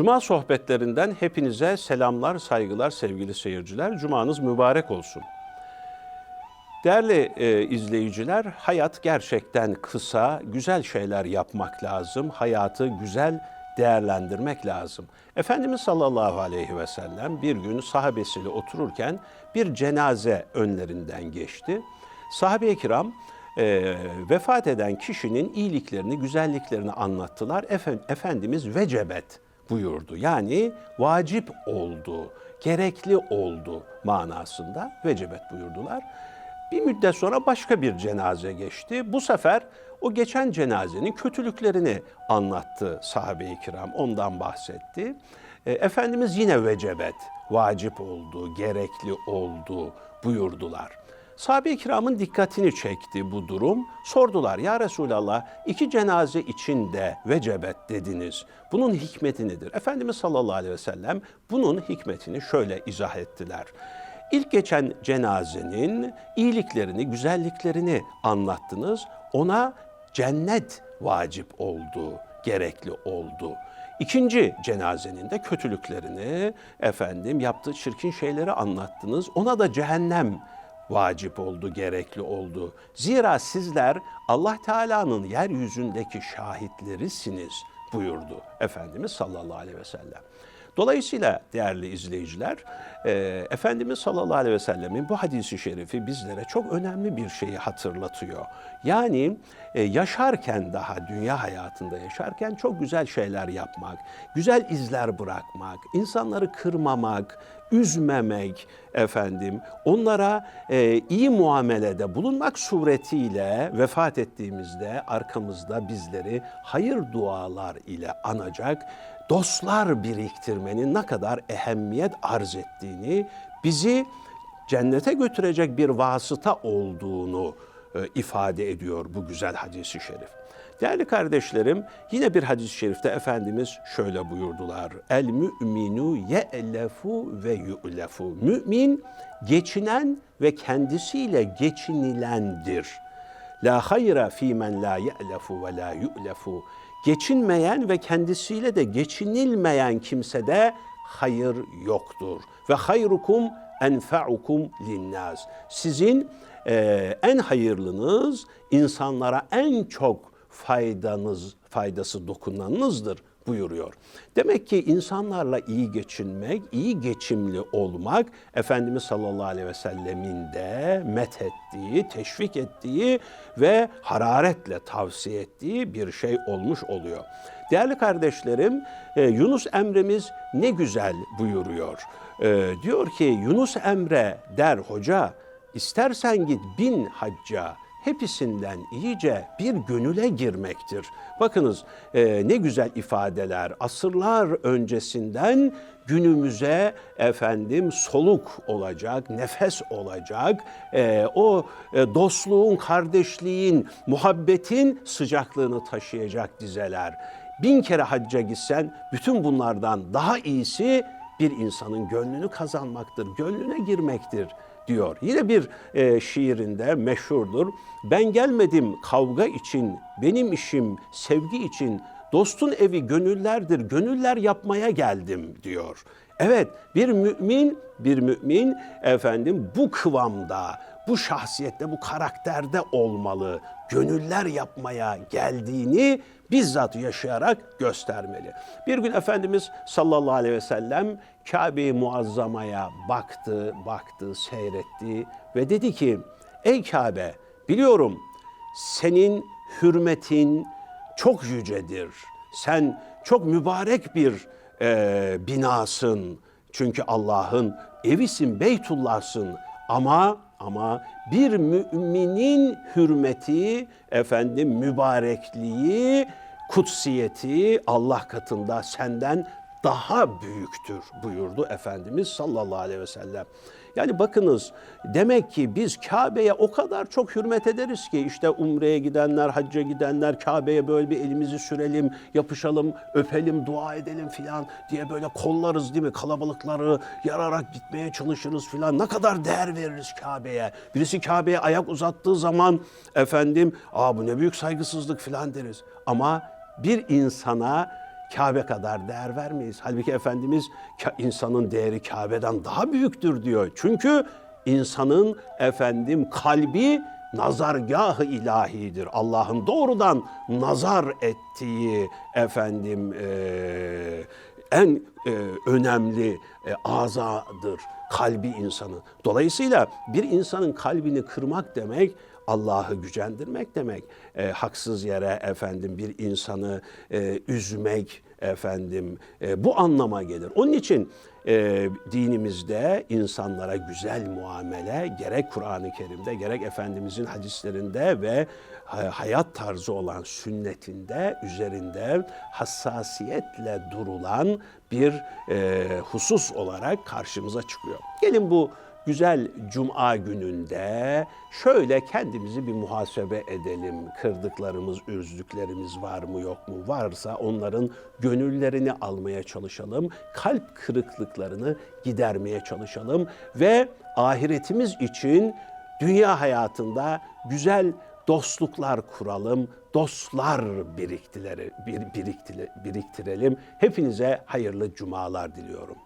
Cuma sohbetlerinden hepinize selamlar, saygılar sevgili seyirciler. Cumanız mübarek olsun. Değerli e, izleyiciler, hayat gerçekten kısa, güzel şeyler yapmak lazım. Hayatı güzel değerlendirmek lazım. Efendimiz sallallahu aleyhi ve sellem bir gün sahabesiyle otururken bir cenaze önlerinden geçti. Sahabe-i kiram e, vefat eden kişinin iyiliklerini, güzelliklerini anlattılar. Efe- Efendimiz vecebet buyurdu. Yani vacip oldu, gerekli oldu manasında vecebet buyurdular. Bir müddet sonra başka bir cenaze geçti. Bu sefer o geçen cenazenin kötülüklerini anlattı sahabe-i kiram. Ondan bahsetti. E, Efendimiz yine vecebet, vacip oldu, gerekli oldu buyurdular. Sahabe-i kiramın dikkatini çekti bu durum. Sordular ya Resulallah iki cenaze için de vecebet dediniz. Bunun hikmeti nedir? Efendimiz sallallahu aleyhi ve sellem bunun hikmetini şöyle izah ettiler. İlk geçen cenazenin iyiliklerini, güzelliklerini anlattınız. Ona cennet vacip oldu, gerekli oldu. İkinci cenazenin de kötülüklerini, efendim yaptığı çirkin şeyleri anlattınız. Ona da cehennem vacip oldu, gerekli oldu. Zira sizler Allah Teala'nın yeryüzündeki şahitlerisiniz buyurdu Efendimiz sallallahu aleyhi ve sellem. Dolayısıyla değerli izleyiciler, e, Efendimiz sallallahu aleyhi ve sellemin bu hadisi şerifi bizlere çok önemli bir şeyi hatırlatıyor. Yani e, yaşarken daha dünya hayatında yaşarken çok güzel şeyler yapmak, güzel izler bırakmak, insanları kırmamak, üzmemek efendim, onlara e, iyi muamelede bulunmak suretiyle vefat ettiğimizde arkamızda bizleri hayır dualar ile anacak dostlar biriktirmenin ne kadar ehemmiyet arz ettiğini, bizi cennete götürecek bir vasıta olduğunu ifade ediyor bu güzel hadisi şerif. Değerli kardeşlerim, yine bir hadis-i şerifte Efendimiz şöyle buyurdular. El müminu ye'lefu ve yu'lefu. Mümin geçinen ve kendisiyle geçinilendir. La hayra fi men la ye'lefu ve la yu'lefu. Geçinmeyen ve kendisiyle de geçinilmeyen kimsede hayır yoktur. Ve hayrukum enfa'ukum linnas. Sizin e, en hayırlınız insanlara en çok faydanız faydası dokunanınızdır buyuruyor. Demek ki insanlarla iyi geçinmek, iyi geçimli olmak Efendimiz sallallahu aleyhi ve sellemin de methettiği, teşvik ettiği ve hararetle tavsiye ettiği bir şey olmuş oluyor. Değerli kardeşlerim, e, Yunus Emre'miz ne güzel buyuruyor. E, diyor ki Yunus Emre der hoca, istersen git bin hacca, hepsinden iyice bir gönüle girmektir. Bakınız e, ne güzel ifadeler asırlar öncesinden günümüze efendim soluk olacak, nefes olacak. E, o e, dostluğun, kardeşliğin, muhabbetin sıcaklığını taşıyacak dizeler. Bin kere hacca gitsen bütün bunlardan daha iyisi bir insanın gönlünü kazanmaktır, gönlüne girmektir diyor. Yine bir e, şiirinde meşhurdur. Ben gelmedim kavga için, benim işim sevgi için, dostun evi gönüllerdir, gönüller yapmaya geldim diyor. Evet bir mümin, bir mümin efendim bu kıvamda, bu şahsiyette, bu karakterde olmalı. Gönüller yapmaya geldiğini bizzat yaşayarak göstermeli. Bir gün Efendimiz sallallahu aleyhi ve sellem Kabe-i Muazzama'ya baktı, baktı, seyretti ve dedi ki ey Kabe biliyorum senin hürmetin çok yücedir. Sen çok mübarek bir e, binasın. Çünkü Allah'ın evisin, Beytullah'sın. Ama ama bir müminin hürmeti, efendim mübarekliği, kutsiyeti Allah katında senden daha büyüktür buyurdu Efendimiz sallallahu aleyhi ve sellem. Yani bakınız demek ki biz Kabe'ye o kadar çok hürmet ederiz ki işte umreye gidenler, hacca gidenler Kabe'ye böyle bir elimizi sürelim, yapışalım, öpelim, dua edelim filan diye böyle kollarız değil mi? Kalabalıkları yararak gitmeye çalışırız filan. Ne kadar değer veririz Kabe'ye. Birisi Kabe'ye ayak uzattığı zaman efendim aa bu ne büyük saygısızlık filan deriz. Ama bir insana Kabe kadar değer vermeyiz. Halbuki Efendimiz "Ka- insanın değeri Kabe'den daha büyüktür diyor. Çünkü insanın efendim kalbi nazargahı ilahidir. Allah'ın doğrudan nazar ettiği efendim eee, en e, önemli e, azadır kalbi insanı. Dolayısıyla bir insanın kalbini kırmak demek Allah'ı gücendirmek demek. E, haksız yere efendim bir insanı e, üzmek efendim e, bu anlama gelir. Onun için e, dinimizde insanlara güzel muamele gerek Kur'an-ı Kerim'de gerek Efendimizin hadislerinde ve ha- hayat tarzı olan sünnetinde üzerinde hassasiyetle durulan bir e, husus olarak karşımıza çıkıyor. Gelin bu güzel cuma gününde şöyle kendimizi bir muhasebe edelim. Kırdıklarımız, üzdüklerimiz var mı yok mu? Varsa onların gönüllerini almaya çalışalım. Kalp kırıklıklarını gidermeye çalışalım ve ahiretimiz için dünya hayatında güzel dostluklar kuralım, dostlar biriktirelim. Hepinize hayırlı cumalar diliyorum.